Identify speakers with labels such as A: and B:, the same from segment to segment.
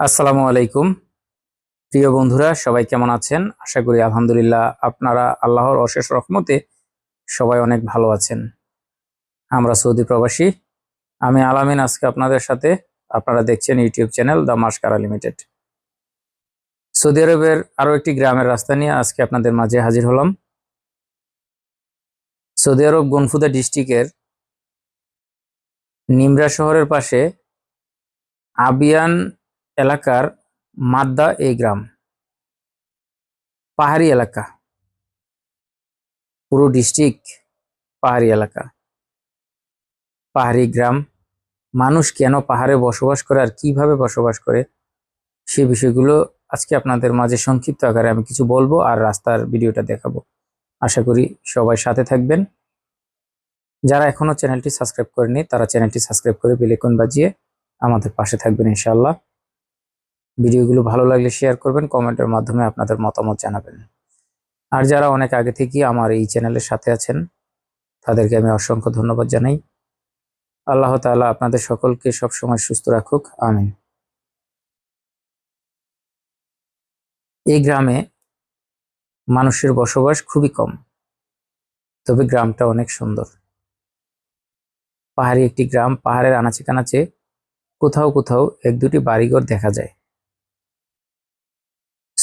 A: আসসালামু আলাইকুম। প্রিয় বন্ধুরা, সবাই কেমন আছেন? আশা করি আলহামদুলিল্লাহ আপনারা আল্লাহর অশেষ রহমতে সবাই অনেক ভালো আছেন। আমরা সৌদি প্রবাসী। আমি আলামিন আজকে আপনাদের সাথে। আপনারা দেখছেন YouTube channel the Mascara Limited. Saudi আরবের আরও একটি গ্রামের রাস্তা নিয়ে আজকে আপনাদের মাঝে হাজির হলাম। সৌদি আরব গনফুদা ডিস্ট্রিক্টের নিমরা শহরের পাশে আবিয়ান এলাকার মাদ্দা এই গ্রাম। পাহাড়ি এলাকা। পুরো ডিস্ট্রিক্ট পাহাড়ি এলাকা। পাহাড়ি গ্রাম। মানুষ কেন পাহাড়ে বসবাস করে আর কীভাবে বসবাস করে? সে বিষয়গুলো আজকে আপনাদের মাঝে সংক্ষিপ্ত আকারে আমি কিছু বলব আর রাস্তার ভিডিওটা দেখাবো। আশা করি সবাই সাথে থাকবেন। যারা এখনও চ্যানেলটি সাবস্ক্রাইব করেনি তারা চ্যানেলটি সাবস্ক্রাইব করে বেলেকন বাজিয়ে আমাদের পাশে থাকবেন ইনশাআল্লাহ। ভিডিওগুলো ভালো লাগলে শেয়ার করবেন কমেন্টের মাধ্যমে আপনাদের মতামত জানাবেন। আর যারা অনেক আগে থেকেই আমার এই চ্যানেলের সাথে আছেন, তাদেরকে আমি অসংখ্য ধন্যবাদ জানাই। আল্লাহ তাআলা আপনাদের সকলকে সবসময় সুস্থ রাখুক, আমিন। এই গ্রামে মানুষের বসবাস খুবই কম, তবে গ্রামটা অনেক সুন্দর। পাহাড়ি একটি গ্রাম, পাহাড়ের আনাচে কানাচে কোথাও কোথাও এক দুটি বাড়িঘর দেখা যায়।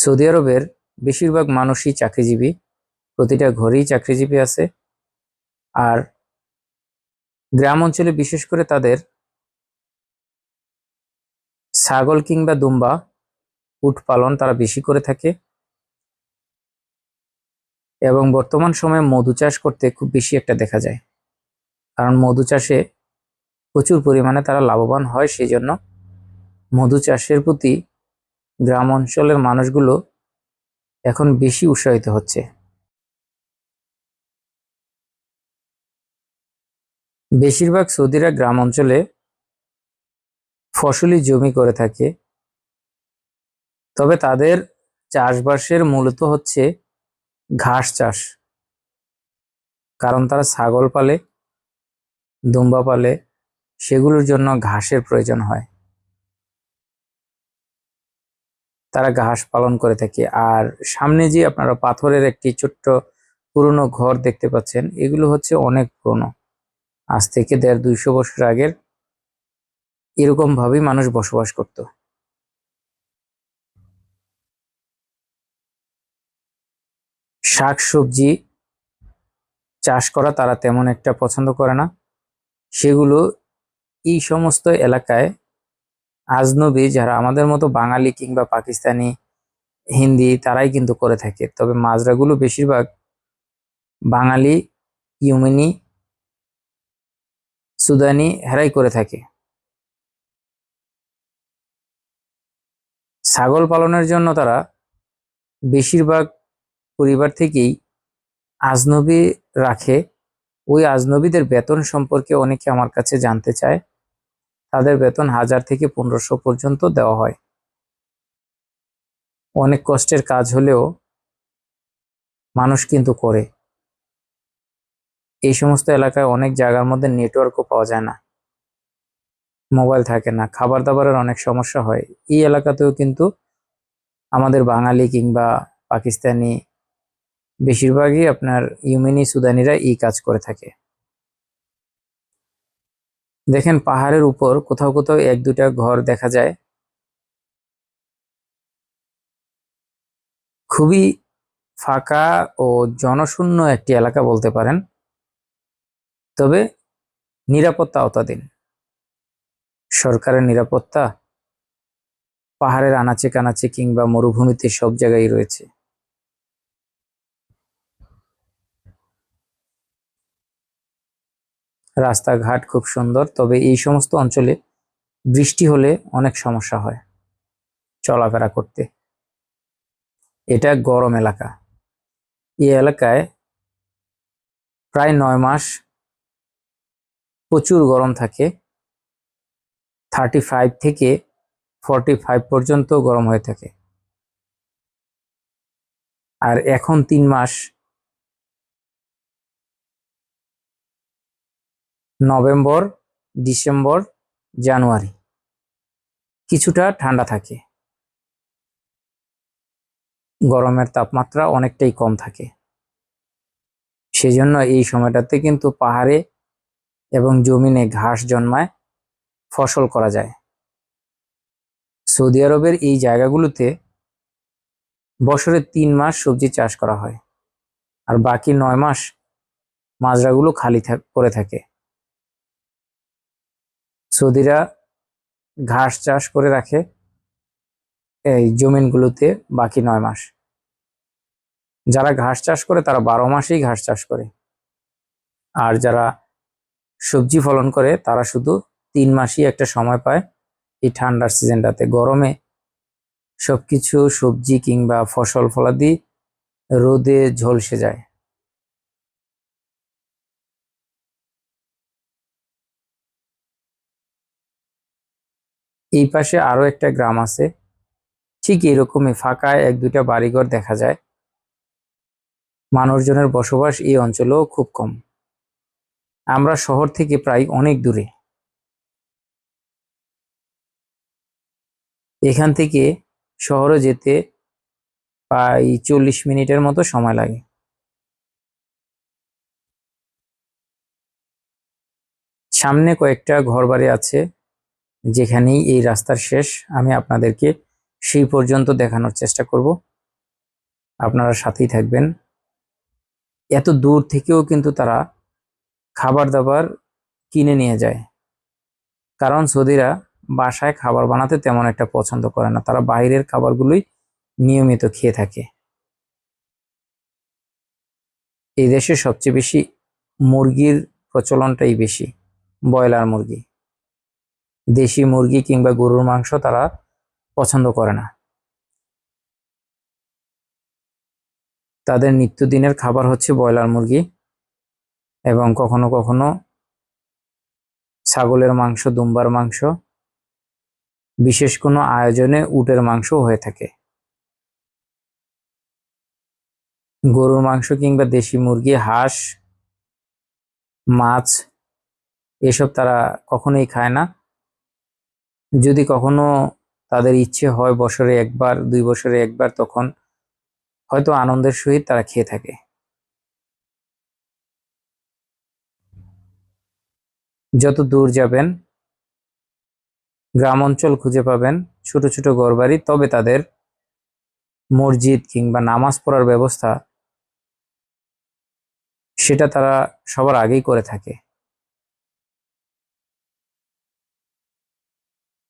A: সৌদি আরবের বেশিরভাগ মানুষই চাকরিজীবী, প্রতিটা ঘরেই চাকরিজীবী আছে। আর গ্রাম অঞ্চলে বিশেষ করে তাদের ছাগল কিংবা দুম্বা, উট পালন তারা বেশি করে থাকে। এবং বর্তমান সময়ে মধু চাষ করতে খুব বেশি একটা দেখা যায়। কারণ মধু চাষে প্রচুর পরিমাণে তারা লাভবান হয় সেই জন্য মধু চাষের প্রতি গ্রাম অঞ্চলের মানুষগুলো এখন বেশি উৎসাহিত হচ্ছে। বেশিরভাগ সৌদিরা গ্রাম অঞ্চলে ফসলি জমি করে থাকে। তবে তাদের চাষবাসের মূলত হচ্ছে ঘাস চাষ। কারণ তারা ছাগল পালে, দুম্বা পালে, সেগুলোর জন্য ঘাসের প্রয়োজন হয়। তারা ঘাস পালন করে থাকে। আর সামনে যে আপনারা পাথরের একটি ছোট্ট পুরনো ঘর দেখতে পাচ্ছেন, এগুলো হচ্ছে অনেক পুরনো। আজ থেকে দেড় দুইশো বছর আগের এরকম ভাবেই মানুষ বসবাস করত। শাক সবজি চাষ করা তারা তেমন একটা পছন্দ করে না। সেগুলো এই সমস্ত এলাকায় আজনবী যারা আমাদের মতো বাঙালি কিংবা পাকিস্তানি, হিন্দি, তারাই কিন্তু করে থাকে। তবে মাজরাগুলো বেশিরভাগ বাঙালি, ইউমিনি, সুদানি, হেরাই করে থাকে। ছাগল পালনের জন্য তারা বেশিরভাগ পরিবার থেকেই আজনবী রাখে। ওই আজনবীদের বেতন সম্পর্কে অনেকে আমার কাছে জানতে চায়। তাদের বেতন হাজার থেকে পনেরোশো পর্যন্ত দেওয়া হয়। অনেক কষ্টের কাজ হলেও মানুষ কিন্তু করে। এই সমস্ত এলাকায় অনেক জায়গার মধ্যে নেটওয়ার্কও পাওয়া যায় না। মোবাইল থাকে না খাবার দাবারের অনেক সমস্যা হয়। এই এলাকাতেও কিন্তু আমাদের বাঙালি কিংবা পাকিস্তানি বেশিরভাগই আপনার ইউমিনি সুদানিরা এই কাজ করে থাকে। দেখেন পাহাড়ের উপর কোথাও কোথাও এক দুটা ঘর দেখা যায়। খুবই ফাঁকা ও জনশূন্য একটি এলাকা বলতে পারেন। তবে নিরাপত্তা আওতাধীন সরকারের নিরাপত্তা পাহাড়ের আনাচে কানাচে কিংবা মরুভূমিতে সব জায়গায় রয়েছে। রাস্তাঘাট খুব সুন্দর, তবে এই সমস্ত অঞ্চলে বৃষ্টি হলে অনেক সমস্যা হয় চলাফেরা করতে। এটা গরম এলাকা। এই এলাকায় প্রায় নয় মাস প্রচুর গরম থাকে। থার্টি ফাইভ থেকে ফর্টি ফাইভ পর্যন্ত গরম হয়ে থাকে। আর এখন তিন মাস নভেম্বর, ডিসেম্বর, জানুয়ারি। কিছুটা ঠান্ডা থাকে। গরমের তাপমাত্রা অনেকটাই কম থাকে। সেজন্য এই সময়টাতে কিন্তু পাহাড়ে এবং জমিনে ঘাস জন্মায়, ফসল করা যায়। সৌদি আরবের এই জায়গাগুলোতে বছরে তিন মাস সবজি চাষ করা হয়, আর বাকি নয় মাস মাজরাগুলো খালি পড়ে থাকে। সৌদিরা ঘাস চাষ করে রাখে এই জমিনগুলোতে বাকি নয় মাস। যারা ঘাস চাষ করে, তারা বারো মাসেই ঘাস চাষ করে। আর যারা সবজি ফলন করে, তারা শুধু তিন মাসই একটা সময় পায় এই ঠান্ডার সিজনটাতে। গরমে সবকিছু সবজি কিংবা ফসল ফলাদি রোদে ঝলসে যায়। এই পাশে আরও একটা গ্রাম আছে। ঠিক এরকমই ফাঁকায় এক দুইটা বাড়িঘর দেখা যায়। মানুষজনের বসবাস এই অঞ্চলেও খুব কম। আমরা শহর থেকে প্রায় অনেক দূরে। এখান থেকে শহরে যেতে প্রায় চল্লিশ মিনিটের মতো সময় লাগে। সামনে কয়েকটা ঘরবাড়ি আছে। যেখানেই এই রাস্তার শেষ, আমি আপনাদেরকে সেই পর্যন্ত দেখানোর চেষ্টা করব। আপনারা সাথেই থাকবেন। এত দূর থেকেও কিন্তু তারা খাবার দাবার কিনে নিয়ে যায়। কারণ সৌদিরা বাসায় খাবার বানাতে তেমন একটা পছন্দ করে না। তারা বাইরের খাবারগুলোই নিয়মিত খেয়ে থাকে। এই দেশে সবচেয়ে বেশি মুরগির প্রচলনটাই বেশি, ব্রয়লার মুরগি। দেশি মুরগি কিংবা গরুর মাংস তারা পছন্দ করে না। তাদের নিত্যদিনের খাবার হচ্ছে ব্রয়লার মুরগি এবং কখনো কখনো ছাগলের মাংস, দুম্বার মাংস, বিশেষ কোনো আয়োজনে উটের মাংস হয়ে থাকে। গরুর মাংস কিংবা দেশি মুরগি, হাঁস, মাছ, এসব তারা কখনোই খায় না। যদি কখনো তাদের ইচ্ছে হয় বছরে একবার, দুই বছরে একবার, তখন হয়তো আনন্দের সহিত তারা খেয়ে থাকে। যত দূর যাবেন, গ্রাম অঞ্চল খুঁজে পাবেন, ছোট ছোট ঘরবাড়ি, তবে তাদের মসজিদ কিংবা নামাজ পড়ার ব্যবস্থা, সেটা তারা সবার আগেই করে থাকে।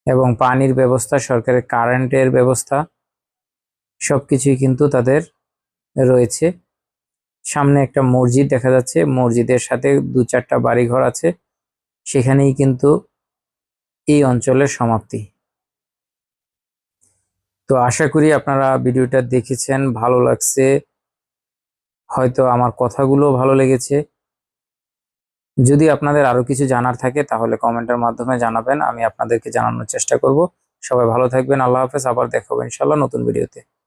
A: এবং পানির ব্যবস্থা, সরকারের কারেন্টের ব্যবস্থা, সবকিছুই কিন্তু তাদের রয়েছে। সামনে একটা মসজিদ দেখা যাচ্ছে। মসজিদের সাথে দু চারটা বাড়িঘর আছে। সেখানেই কিন্তু এই অঞ্চলের সমাপ্তি। তো আশা করি আপনারা ভিডিওটা দেখেছেন, ভালো লাগছে। হয়তো আমার কথাগুলো ভালো লেগেছে। যদি আপনাদের আরও কিছু জানার থাকে, তাহলে কমেন্টের মাধ্যমে জানাবেন, আমি আপনাদেরকে জানানোর চেষ্টা করব। সবাই ভালো থাকবেন, আল্লাহ হাফেজ, আবার দেখাবো ইনশাল্লাহ নতুন ভিডিওতে।